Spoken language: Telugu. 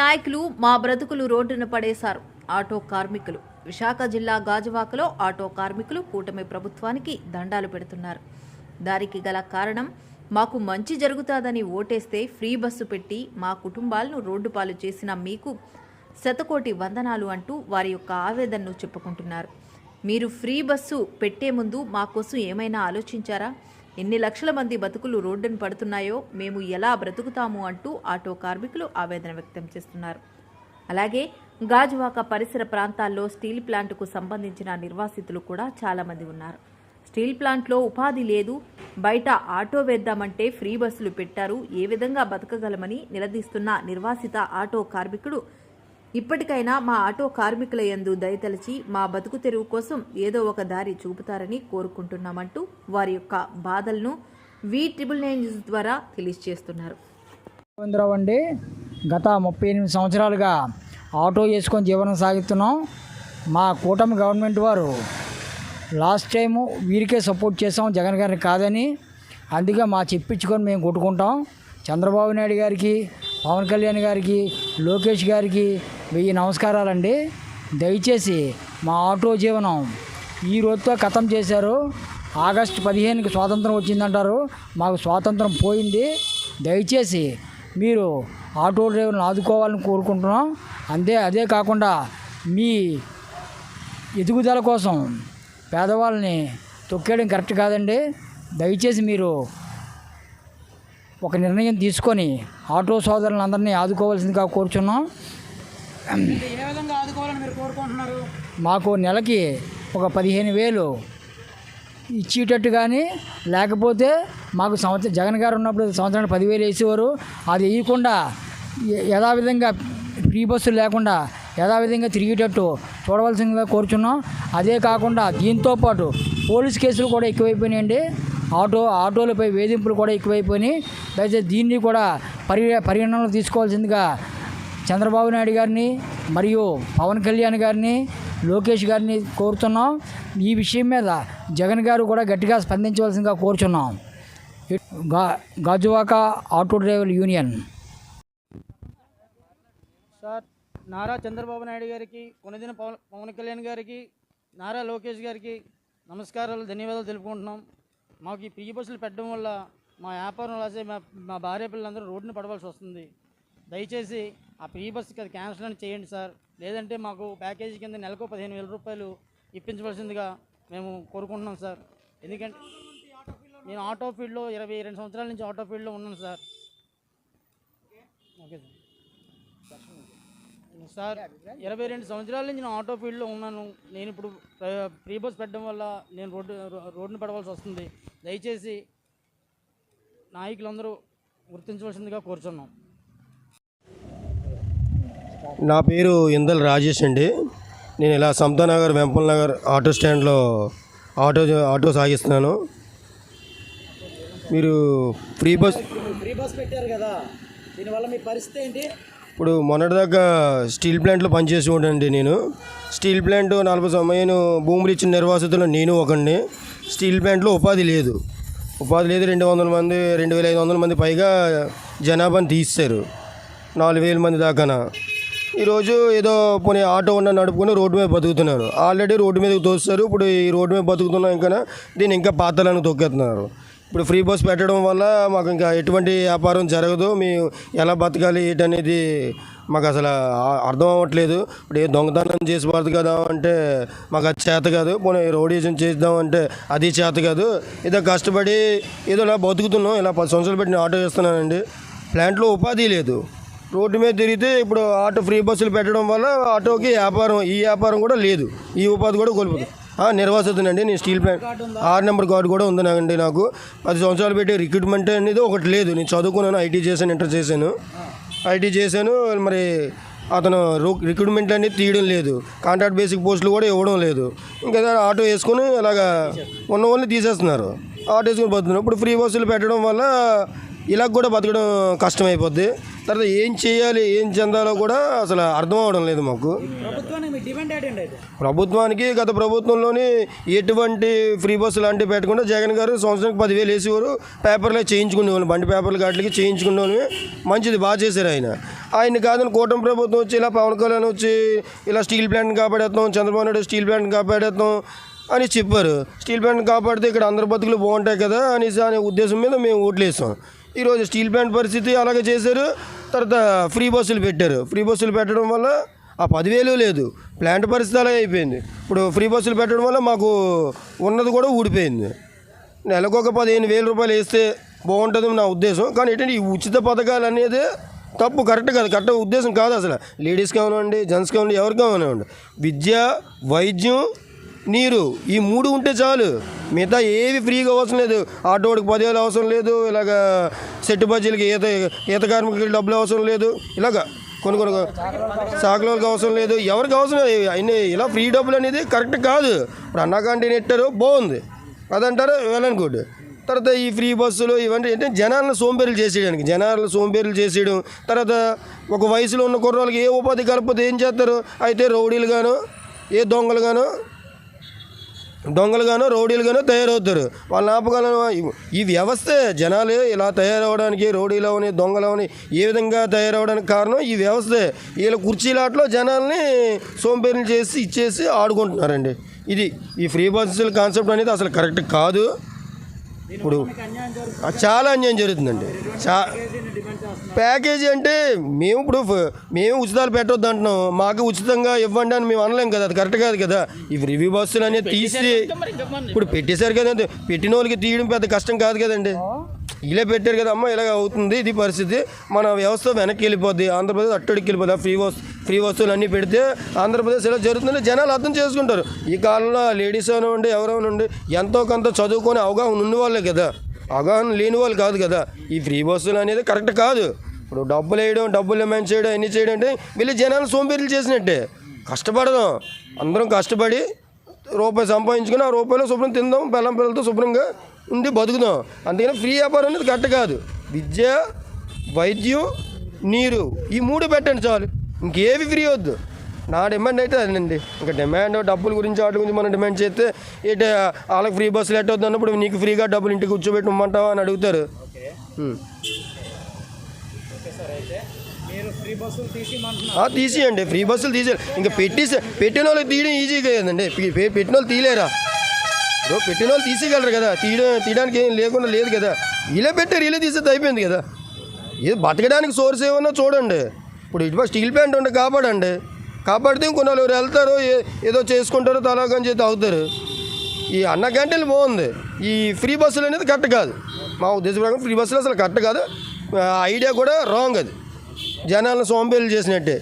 నాయకులు మా బ్రతుకులు రోడ్డున పడేశారు. ఆటో కార్మికులు. విశాఖ జిల్లా గాజువాకలో ఆటో కార్మికులు కూటమి ప్రభుత్వానికి దండాలు పెడుతున్నారు. దానికి గల కారణం మాకు మంచి జరుగుతాదని ఓటేస్తే ఫ్రీ బస్సు పెట్టి మా కుటుంబాలను రోడ్డు పాలు చేసిన మీకు శతకోటి వందనాలు అంటూ వారి యొక్క ఆవేదనను చెప్పుకుంటున్నారు. మీరు ఫ్రీ బస్సు పెట్టే ముందు మా కోసం ఏమైనా ఆలోచించారా? ఎన్ని లక్షల మంది బతుకులు రోడ్డును పడుతున్నాయో మేము ఎలా బ్రతుకుతాము అంటూ ఆటో కార్మికులు ఆవేదన వ్యక్తం చేస్తున్నారు. అలాగే గాజువాక పరిసర ప్రాంతాల్లో స్టీల్ ప్లాంట్కు సంబంధించిన నిర్వాసితులు కూడా చాలామంది ఉన్నారు. స్టీల్ ప్లాంట్లో ఉపాధి లేదు బయట ఆటో వేద్దామంటే ఫ్రీ బస్సులు పెట్టారు ఏ విధంగా బతకగలమని నిలదీస్తున్న నిర్వాసిత ఆటో కార్మికుడు ఇప్పటికైనా మా ఆటో కార్మికుల యందు దయతలచి మా బతుకు తెరువు కోసం ఏదో ఒక దారి చూపుతారని కోరుకుంటున్నామంటూ వారి యొక్క బాధలను వి ట్రిపుల్ నైన్ న్యూస్ ద్వారా తెలియజేస్తున్నారు. రవీంద్రరావు అండి గత ముప్పై ఎనిమిది సంవత్సరాలుగా ఆటో చేసుకొని జీవనం సాగిస్తున్నాం. మా కూటమి గవర్నమెంట్ వారు లాస్ట్ టైము వీరికే సపోర్ట్ చేసాం జగన్ గారిని కాదని. అందుకే మా చెప్పించుకొని మేము కొట్టుకుంటాం. చంద్రబాబు నాయుడు గారికి పవన్ కళ్యాణ్ గారికి లోకేష్ గారికి వెయ్యి నమస్కారాలండి. దయచేసి మా ఆటో జీవనం ఈ రోజుతో ఖతం చేశారు. ఆగస్టు పదిహేనుకి స్వాతంత్రం వచ్చిందంటారు. మాకు స్వాతంత్రం పోయింది. దయచేసి మీరు ఆటో డ్రైవర్ని ఆదుకోవాలని కోరుకుంటున్నాం. అంతే అదే కాకుండా మీ ఎదుగుదల కోసం పేదవాళ్ళని తొక్కేయడం కరెక్ట్ కాదండి. దయచేసి మీరు ఒక నిర్ణయం తీసుకొని ఆటో సోదరులందరినీ ఆదుకోవాల్సిందిగా కోరుచున్నాం. మాకు నెలకి ఒక పదిహేను వేలు ఇచ్చేటట్టు కానీ లేకపోతే మాకు సంవత్సరం జగన్ గారు ఉన్నప్పుడు సంవత్సరానికి పదివేలు వేసేవారు. అది వేయకుండా యథావిధంగా ఫ్రీ బస్సులు లేకుండా యథావిధంగా తిరిగేటట్టు చూడవలసిందిగా కోరుచున్నాం. అదే కాకుండా దీంతో పాటు పోలీస్ కేసులు కూడా ఎక్కువైపోయినాయండి. ఆటో ఆటోలపై వేధింపులు కూడా ఎక్కువైపోయినాయి. దయచేసి దీన్ని కూడా పరి పరిగణనలో తీసుకోవాల్సిందిగా చంద్రబాబు నాయుడు గారిని మరియు పవన్ కళ్యాణ్ గారిని లోకేష్ గారిని కోరుతున్నాం. ఈ విషయం మీద జగన్ గారు కూడా గట్టిగా స్పందించవలసిందిగా కోరుచున్నాం. గా Gajuwaka auto driver union. Sir Nara Chandrababu Naidu గారికి కొనదిన పవన్ పవన్ కళ్యాణ్ గారికి నారా లోకేష్ గారికి నమస్కారాలు ధన్యవాదాలు తెలుపుకుంటున్నాం. మాకు ఈ ఫ్రీ బస్సులు పెట్టడం వల్ల మా వ్యాపారం లాసే మా మా భార్య పిల్లలందరూ రోడ్డున పడవలసి వస్తుంది. దయచేసి ఆ ఫ్రీ బస్కి అది క్యాన్సిల్ అని చేయండి సార్. లేదంటే మాకు ప్యాకేజీ కింద నెలకు పదిహేను వేల రూపాయలు ఇప్పించవలసిందిగా మేము కోరుకుంటున్నాం సార్. ఎందుకంటే నేను ఆటో ఫీల్డ్లో ఇరవై రెండు సంవత్సరాల నుంచి ఆటో ఫీల్డ్లో ఉన్నాను సార్. Okay sir. సార్ ఇరవై రెండు సంవత్సరాల నుంచి నేను ఆటో ఫీల్డ్లో ఉన్నాను. నేను ఇప్పుడు ప్ర- ఫ్రీ బస్ పెట్టడం వల్ల నేను రోడ్డు రోడ్డును పడవలసి వస్తుంది. దయచేసి నాయకులందరూ గుర్తించవలసిందిగా కోరుచున్నాం. నా పేరు ఇందల్ రాజేష్ అండి. నేను ఇలా సమతా నగర్ వెంపల్ నగర్ ఆటో స్టాండ్లో ఆటో ఆటో సాగిస్తున్నాను. మీరు ఫ్రీ బస్ ఫ్రీ బస్ పెట్టారు కదా. దీనివల్ల మీ పరిస్థితి ఏంటి? ఇప్పుడు మొన్నటిదాకా స్టీల్ ప్లాంట్లో పనిచేసి ఉండండి నేను. స్టీల్ ప్లాంట్ నలభై సమయం భూములు ఇచ్చిన నిర్వాసితులు నేను ఒకడిని. స్టీల్ ప్లాంట్లో ఉపాధి లేదు. ఉపాధి లేదు రెండు వందల మంది రెండు వేల ఐదు వందల మంది పైగా జనాభాని తీస్తారు నాలుగు వేల మంది దాకాన. ఈరోజు ఏదో పోనీ ఆటో ఉన్న నడుపుకొని రోడ్డు మీద బతుకుతున్నారు. ఆల్రెడీ రోడ్డు మీదకి తోస్తారు. ఇప్పుడు ఈ రోడ్డు మీద బతుకుతున్నాం ఇంకా దీన్ని ఇంకా పాత్రలను తొక్కేస్తున్నారు. ఇప్పుడు ఫ్రీ బస్ పెట్టడం వల్ల మాకు ఇంకా ఎటువంటి వ్యాపారం జరగదు. మేము ఎలా బతకాలి ఏంటనేది మాకు అసలు అర్థం అవ్వట్లేదు. ఇప్పుడు ఏ దొంగతనం చేసి కదా అంటే మాకు అది చేత కాదు. పోనీ రోడీజం చేద్దాం అంటే అది చేత కాదు. ఏదో కష్టపడి ఏదో ఇలా బతుకుతున్నాం. ఇలా పది సంవత్సరాలు పెట్టి నేను ఆటో చేస్తున్నానండి ప్లాంట్లో ఉపాధి లేదు. రోడ్డు మీద తిరిగితే ఇప్పుడు ఆటో ఫ్రీ బస్సులు పెట్టడం వల్ల ఆటోకి వ్యాపారం ఈ వ్యాపారం కూడా లేదు. ఈ ఉపాధి కూడా కోల్పోతుంది. నిర్వాసితునండి నేను స్టీల్ ప్లాంట్ ఆరు నెంబర్ కార్డు కూడా ఉందండి నాకు. పది సంవత్సరాలు పెట్టి రిక్రూట్మెంట్ అనేది ఒకటి లేదు. నేను చదువుకున్నాను ఐటీ చేశాను ఇంటర్ చేశాను. ఐటీ చేశాను మరి అతను రో- రిక్రూట్మెంట్ అనేది తీయడం లేదు. కాంట్రాక్ట్ బేసిక్ పోస్టులు కూడా ఇవ్వడం లేదు. ఇంకా ఆటో వేసుకొని అలాగా ఉన్న వాళ్ళని తీసేస్తున్నారు. ఆటో వేసుకొని బతుకుతున్నారు. ఇప్పుడు ఫ్రీ బస్సులు పెట్టడం వల్ల ఇలా కూడా బతకడం కష్టమైపోద్ది. తర్వాత ఏం చేయాలి ఏం చెందాలో కూడా అసలు అర్థం అవడం లేదు మాకు. ప్రభుత్వానికి గత ప్రభుత్వంలోని ఎటువంటి ఫ్రీ బస్సు లాంటివి పెట్టకుండా జగన్ గారు సంవత్సరానికి పదివేలు వేసేవారు. పేపర్లో చేయించుకునేవాళ్ళు బండి పేపర్లు గాటికి చేయించుకునేవాళ్ళు మంచిది బాగా చేశారు ఆయన. ఆయన కాదని కూటమి ప్రభుత్వం వచ్చి ఇలా పవన్ కళ్యాణ్ వచ్చి ఇలా స్టీల్ ప్లాంట్ని కాపాడేస్తాం చంద్రబాబు నాయుడు స్టీల్ ప్లాంట్ని కాపాడేస్తాం అని చెప్పారు. స్టీల్ ప్లాంట్ కాపాడితే ఇక్కడ అందరి బతుకులు బాగుంటాయి కదా అనేసి అనే ఉద్దేశం మీద మేము ఓట్లు వేసాం ఈరోజు స్టీల్ ప్లాంట్ పరిస్థితి అలాగే చేశారు. తర్వాత ఫ్రీ బస్సులు పెట్టారు. ఫ్రీ బస్సులు పెట్టడం వల్ల ఆ పదివేలు లేదు. ప్లాంట్ పరిస్థితి అయిపోయింది. ఇప్పుడు ఫ్రీ బస్సులు పెట్టడం వల్ల మాకు ఉన్నది కూడా ఊడిపోయింది. నెలకు ఒక పదిహేను వేల రూపాయలు వేస్తే బాగుంటుంది నా ఉద్దేశం. కానీ ఏంటంటే ఈ ఉచిత పథకాలు అనేది తప్పు కరెక్ట్ కాదు. కరెక్ట్ ఉద్దేశం కాదు అసలు. లేడీస్కి కానివ్వండి జెంట్స్కి కానివ్వండి ఎవరికి కానివ్వండి. విద్య వైద్యం నీరు. ఈ మూడు ఉంటే చాలు. మిగతా ఏవి ఫ్రీగా అవసరం లేదు. ఆటోడికి పదివేలు అవసరం లేదు. ఇలాగ సెట్టు బజ్జీలకి ఈత ఈత కార్మికులకి డబ్బులు అవసరం లేదు. ఇలాగ కొన్ని కొన్ని సాకులకి అవసరం లేదు. ఎవరికి అవసరం లేదు. అన్ని ఇలా ఫ్రీ డబ్బులు అనేది కరెక్ట్ కాదు. ఇప్పుడు అన్నా క్యాంటీన్ ఎట్టారు బాగుంది. అదంటారు వెళ్ళని గుడ్ తర్వాత ఈ ఫ్రీ బస్సులు ఇవన్నీ అంటే జనాలను సోంబేరులు చేసేయడానికి జనాలను సోంబేరులు చేసేయడం. తర్వాత ఒక వయసులో ఉన్న కుర్రాళ్ళకి ఏ ఉపాధి కలపతే ఏం చేస్తారు? అయితే రౌడీలు గాను ఏ దొంగలు గాను దొంగలుగానో రౌడీలుగానో తయారవుతారు. వాళ్ళ ఆపగలను ఈ వ్యవస్థే జనాలు ఇలా తయారవడానికి రౌడీలవని దొంగలవని ఏ విధంగా తయారవడానికి కారణం ఈ వ్యవస్థే. వీళ్ళ కుర్చీలాట్లో జనాల్ని సోంపేరులు చేసి ఇచ్చేసి ఆడుకుంటున్నారండి. ఇది ఈ ఫ్రీ బస్సుల కాన్సెప్ట్ అనేది అసలు కరెక్ట్ కాదు. ఇప్పుడు చాలా అన్యాయం జరుగుతుందండి. చా ప్యాకేజీ అంటే మేము ఇప్పుడు మేము ఉచితాలు పెట్టొద్దు అంటున్నాం. మాకు ఉచితంగా ఇవ్వండి అని మేము అనలేం కదా. అది కరెక్ట్ కాదు కదా. ఈ రివ్యూ బస్సులు అనేది తీసి ఇప్పుడు పెట్టేశారు కదండి పెట్టిన వాళ్ళకి తీయడం పెద్ద కష్టం కాదు కదండి. ఇలా పెట్టారు కదా అమ్మ ఇలాగ అవుతుంది ఇది పరిస్థితి. మన వ్యవస్థ వెనక్కి వెళ్ళిపోద్ది. ఆంధ్రప్రదేశ్ అట్టడికి వెళ్ళిపోద్ది. ఫ్రీ వస్తు ఫ్రీ వస్తువులు అన్నీ పెడితే ఆంధ్రప్రదేశ్ ఇలా జరుగుతుందని జనాలు అర్థం చేసుకుంటారు. ఈ కాలంలో లేడీస్ అవనివ్వండి ఎవరైనా ఎంతో కొంత చదువుకొని అవగాహన ఉన్న వాళ్ళే కదా. అవగాహన లేని వాళ్ళు కాదు కదా. ఈ ఫ్రీ బస్సులు అనేది కరెక్ట్ కాదు. ఇప్పుడు డబ్బులు వేయడం డబ్బులు డిమాండ్ చేయడం అన్నీ చేయడం అంటే వీళ్ళు జనాలు సోంపేర్లు చేసినట్టే. కష్టపడదాం. అందరం కష్టపడి రూపాయి సంపాదించుకుని ఆ రూపాయలు శుభ్రం తిందాం బెల్లం పిల్లలతో శుభ్రంగా ఉండి బతుకుదాం. అందుకని ఫ్రీ వ్యాపారం అనేది కరెక్ట్ కాదు. విద్య వైద్యం నీరు ఈ మూడు పెట్టండి చాలు. ఇంకేవి ఫ్రీ వద్దు. నా డిమాండ్ అయితే అదండి ఇంకా డిమాండ్ డబ్బుల గురించి వాటి గురించి మనం డిమాండ్ చేస్తే ఏంటి వాళ్ళకి ఫ్రీ బస్సులు ఎట్టవద్దు అన్నప్పుడు నీకు ఫ్రీగా డబ్బులు ఇంటికి కూర్చోబెట్టి ఇమ్మంటావా అని అడుగుతారు. తీసేయండి. ఫ్రీ బస్సులు తీసేయాలి ఇంకా పెట్టేసి పెట్టిన వాళ్ళకి తీయడం ఈజీ కదండి పెట్టిన వాళ్ళు తీయలేరా? ఇప్పుడు పెట్టిన వాళ్ళు తీసేయగలరు కదా. తీయడం తీయడానికి ఏం లేకుండా లేదు కదా. ఇలా పెట్టారు ఇలా తీసేది అయిపోయింది కదా. ఇది బతకడానికి సోర్స్ ఏమన్నా చూడండి. ఇప్పుడు ఇటు స్టీల్ ప్లాంట్ ఉంటే కాపాడండి. కాపాడితే కొన్ని వాళ్ళు వెళ్తారు ఏదో చేసుకుంటారు తలాగని చేతి అవుతారు ఈ అన్న క్యాంటీన్లు బాగుంది. ఈ ఫ్రీ బస్సులు అనేది కరెక్ట్ కాదు. మా ఉద్దేశం ప్రకారం ఫ్రీ బస్సులు అసలు కరెక్ట్ కాదు. ఆ ఐడియా కూడా రాంగ్ అది. జనాలను సోంబేలు చేసినట్టే.